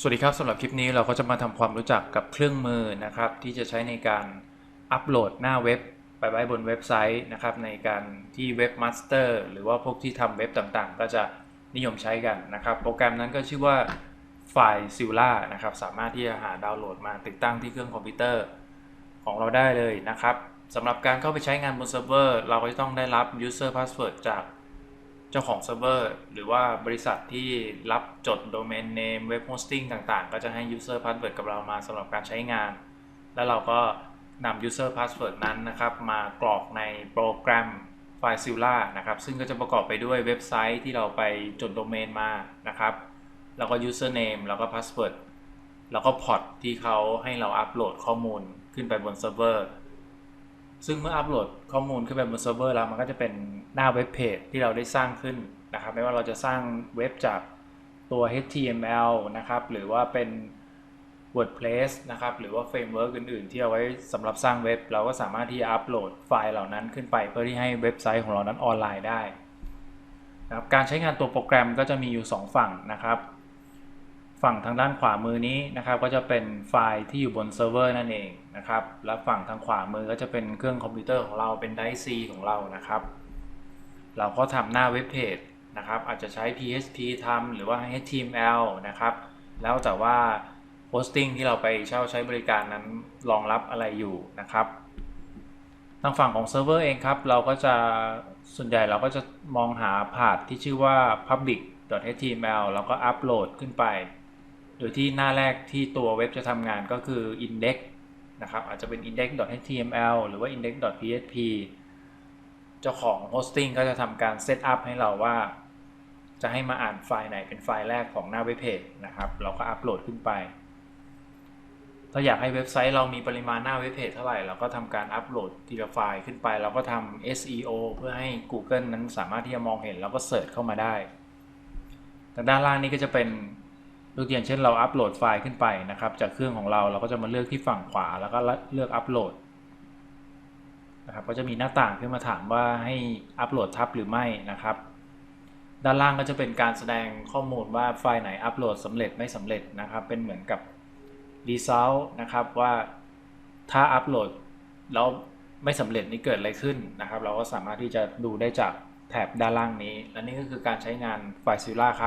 สวัสดีครับสำหรับคลิปนี้เราก็จะมาทำความรู้จักกับเครื่องมือนะครับ ที่จะใช้ในการอัปโหลดหน้าเว็บไปไว้บนเว็บไซต์นะครับ ในการที่เว็บมาสเตอร์หรือว่าพวกที่ทำเว็บต่างๆ ก็จะนิยมใช้กันนะครับ โปรแกรมนั้นก็ชื่อว่าไฟล์ซิลล่านะครับ สามารถที่จะหาดาวน์โหลดมาติดตั้งที่เครื่องคอมพิวเตอร์ของเราได้เลยนะครับสำหรับการเข้าไปใช้งานบนเซิร์ฟเวอร์เราก็จะต้องได้รับ user password จาก จ้าของเซิร์ฟเวอร์หรือว่าบริษัทที่รับจดโดเมนเนมเว็บโฮสติ้งต่างๆ ก็จะให้ User Password กับเรามาสำหรับการใช้งาน แล้วเราก็นำ User Password นั้นนะครับ มากรอกในโปรแกรม FileZilla นะครับ ซึ่งก็จะประกอบไปด้วยเว็บไซต์ที่เราไปจดโดเมนมานะครับ แล้วก็ Username แล้วก็ Password แล้วก็พอร์ตที่เขาให้เราอัปโหลดข้อมูลขึ้นไปบนเซิร์ฟเวอร์ ซึ่งเมื่ออัปโหลดข้อมูลขึ้นไปบนเซิร์ฟเวอร์แล้วมันก็จะเป็นหน้าเว็บเพจที่เราได้สร้างขึ้นนะครับ ไม่ว่าเราจะสร้างเว็บจากตัว HTML นะครับ หรือว่าเป็น WordPress นะครับ หรือว่าเฟรมเวิร์กอื่นๆ ที่เอาไว้สำหรับสร้างเว็บ เราก็สามารถที่จะอัปโหลดไฟล์เหล่านั้นขึ้นไป เพื่อที่ให้เว็บไซต์ของเรานั้นออนไลน์ได้นะครับการใช้งานตัวโปรแกรมก็จะมีอยู่ 2 ฝั่งนะครับ ฝั่งทางด้านขวามือนี้นะครับ ก็จะเป็นไฟล์ที่อยู่บนเซิร์ฟเวอร์นั่นเองนะครับ และฝั่งทางขวามือก็จะเป็นเครื่องคอมพิวเตอร์ของเราเป็นไดซีของเรานะครับ เราก็ทำหน้าเว็บเพจนะครับ อาจจะใช้ PHP ทำหรือว่า HTML นะครับ แล้วแต่ว่าโ o สติ้งที่เราไปเช่าใช้บริการนั้นรองรับอะไรอยู่นะครับทางฝั่งของเซิร์ฟเวอร์เองครับ เราก็จะส่วนใหญ่เราก็จะมองหาพาธที่ชื่อว่า public.html แล้วก็อัปโหลดขึ้นไป โดยที่หน้าแรกที่ตัวเว็บจะทำงานก็คือ index นะครับ อาจจะเป็น index.html หรือว่า index.php เจ้าของ hosting ก็จะทำการเซตอัพให้เราว่า จะให้มาอ่านไฟล์ไหนเป็นไฟล์แรกของหน้าเว็บเพจนะครับ เราก็อัปโหลดขึ้นไป ถ้าอยากให้เว็บไซต์เรามีปริมาณหน้าเว็บเพจเท่าไหร่ เราก็ทำการอัปโหลดทีละไฟล์ขึ้นไป เราก็ทำ SEO เพื่อให้ Google นั้นสามารถที่จะมองเห็น แล้วก็เสิร์ชเข้ามาได้ทางด้านล่างนี้ก็จะเป็น ยกตัวอย่างเช่นเราอัปโหลดไฟล์ขึ้นไปนะครับ จากเครื่องของเราเราก็จะมาเลือกที่ฝั่งขวาแล้วก็เลือกอัปโหลดนะครับก็จะมีหน้าต่างขึ้นมาถามว่าให้อัปโหลดทับหรือไม่นะครับ ด้านล่างก็จะเป็นการแสดงข้อมูลว่าไฟล์ไหนอัปโหลดสำเร็จไม่สำเร็จนะครับ เป็นเหมือนกับ result นะครับว่าถ้าอัปโหลดแล้วไม่สำเร็จนี่เกิดอะไรขึ้นนะครับ เราก็สามารถที่จะดูได้จากแถบด้านล่างนี้ และนี่ก็คือการใช้งาน FileZilla ครับ